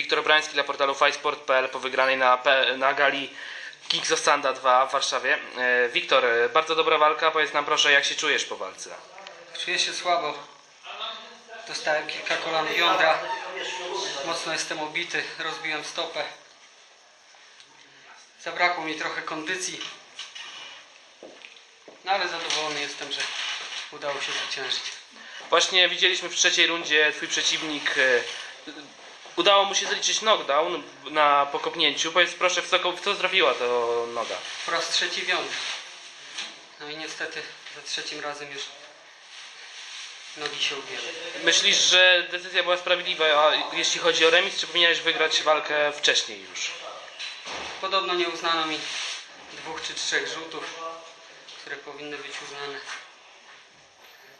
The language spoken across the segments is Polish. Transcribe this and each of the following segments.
Wiktor Brański dla portalu fightsport.pl po wygranej na, na gali Kings of Standa 2 w Warszawie. E, Wiktor, e, bardzo dobra walka. Powiedz nam proszę, jak się czujesz po walce? Czuję się słabo. Dostałem kilka kolan jądra. Mocno jestem obity. Rozbiłem stopę. Zabrakło mi trochę kondycji. No ale zadowolony jestem, że udało się zwyciężyć. Właśnie widzieliśmy w trzeciej rundzie twój przeciwnik. Udało mu się zaliczyć knockdown na pokopnięciu. Powiedz proszę, w co, w co trafiła to noga? Po raz trzeci wiąd. No i niestety za trzecim razem już nogi się ugięły. Myślisz, że decyzja była sprawiedliwa, a jeśli chodzi o remis, czy powinieneś wygrać walkę wcześniej już? Podobno nie uznano mi dwóch czy trzech rzutów, które powinny być uznane.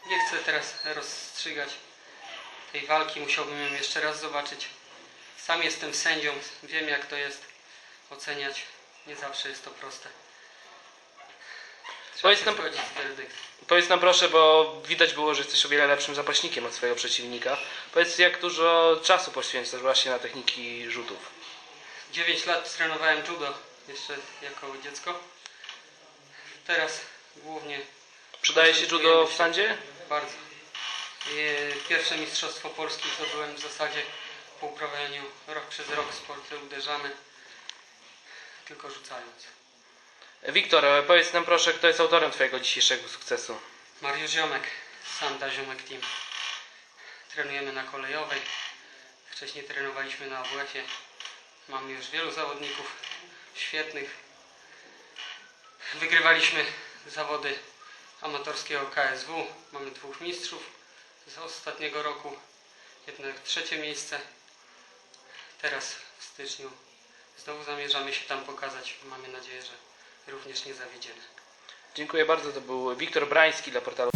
Nie chcę teraz rozstrzygać tej walki, musiałbym ją jeszcze raz zobaczyć. Sam jestem sędzią, wiem jak to jest oceniać. Nie zawsze jest to proste. Trzeba Powiedz nam-. Powiedz nam proszę, bo widać było, że jesteś o wiele lepszym zapaśnikiem od swojego przeciwnika. Powiedz, jak dużo czasu poświęcasz właśnie na techniki rzutów? 9 lat trenowałem judo jeszcze jako dziecko. Teraz głównie Przydaje się judo w sandzie? Bardzo. I Pierwsze Mistrzostwo Polski to byłem w zasadzie po uprawianiu rok przez rok sporty uderzane, tylko rzucając. Wiktor, powiedz nam proszę, kto jest autorem twojego dzisiejszego sukcesu? Mariusz Ziomek, Sanda Ziomek Team. Trenujemy na kolejowej. Wcześniej trenowaliśmy na AWF-ie. Mamy już wielu zawodników świetnych. Wygrywaliśmy zawody amatorskiego KSW. Mamy dwóch mistrzów z ostatniego roku. Jednak trzecie miejsce. Teraz w styczniu znowu zamierzamy się tam pokazać. Mamy nadzieję, że również nie zawiedziemy. Dziękuję bardzo, to był Wiktor Brański dla portalu